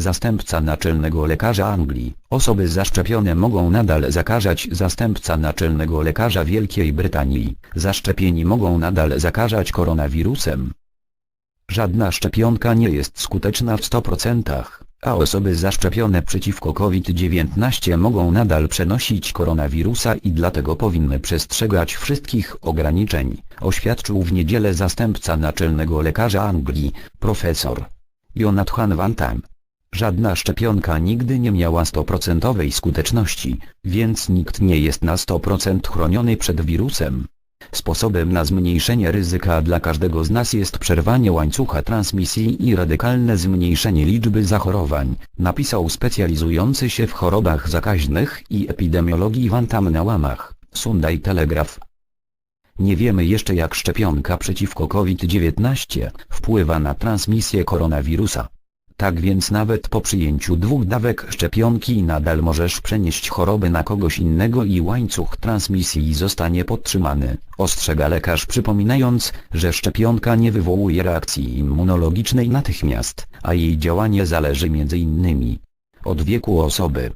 Zastępca naczelnego lekarza Anglii. Osoby zaszczepione mogą nadal zakażać zastępca naczelnego lekarza Wielkiej Brytanii. Zaszczepieni mogą nadal zakażać koronawirusem. Żadna szczepionka nie jest skuteczna w 100%, a osoby zaszczepione przeciwko COVID-19 mogą nadal przenosić koronawirusa i dlatego powinny przestrzegać wszystkich ograniczeń, oświadczył w niedzielę zastępca naczelnego lekarza Anglii, profesor Jonathan Van Tam. Żadna szczepionka nigdy nie miała 100% skuteczności, więc nikt nie jest na 100% chroniony przed wirusem. Sposobem na zmniejszenie ryzyka dla każdego z nas jest przerwanie łańcucha transmisji i radykalne zmniejszenie liczby zachorowań, napisał specjalizujący się w chorobach zakaźnych i epidemiologii Wantam na łamach, Sunday Telegraph. Nie wiemy jeszcze jak szczepionka przeciwko COVID-19 wpływa na transmisję koronawirusa. Tak więc nawet po przyjęciu dwóch dawek szczepionki nadal możesz przenieść chorobę na kogoś innego i łańcuch transmisji zostanie podtrzymany, ostrzega lekarz przypominając, że szczepionka nie wywołuje reakcji immunologicznej natychmiast, a jej działanie zależy m.in. od wieku osoby.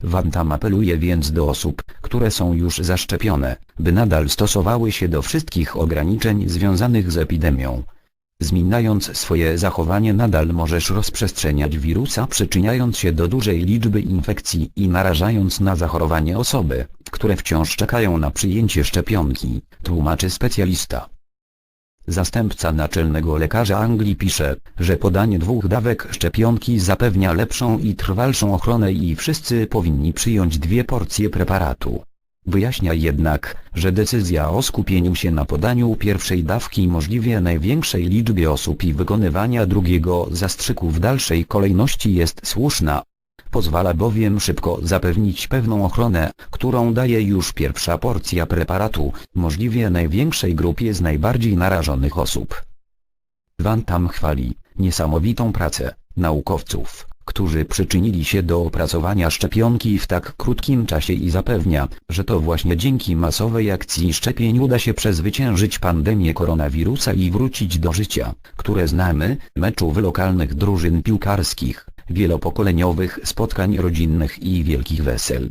Wantam apeluje więc do osób, które są już zaszczepione, by nadal stosowały się do wszystkich ograniczeń związanych z epidemią. Zmieniając swoje zachowanie nadal możesz rozprzestrzeniać wirusa przyczyniając się do dużej liczby infekcji i narażając na zachorowanie osoby, które wciąż czekają na przyjęcie szczepionki, tłumaczy specjalista. Zastępca naczelnego lekarza Anglii pisze, że podanie dwóch dawek szczepionki zapewnia lepszą i trwalszą ochronę i wszyscy powinni przyjąć dwie porcje preparatu. Wyjaśnia jednak, że decyzja o skupieniu się na podaniu pierwszej dawki możliwie największej liczbie osób i wykonywania drugiego zastrzyku w dalszej kolejności jest słuszna. Pozwala bowiem szybko zapewnić pewną ochronę, którą daje już pierwsza porcja preparatu, możliwie największej grupie z najbardziej narażonych osób. Van Tam chwali niesamowitą pracę naukowców, którzy przyczynili się do opracowania szczepionki w tak krótkim czasie i zapewnia, że to właśnie dzięki masowej akcji szczepień uda się przezwyciężyć pandemię koronawirusa i wrócić do życia, które znamy, meczów lokalnych drużyn piłkarskich, wielopokoleniowych spotkań rodzinnych i wielkich wesel.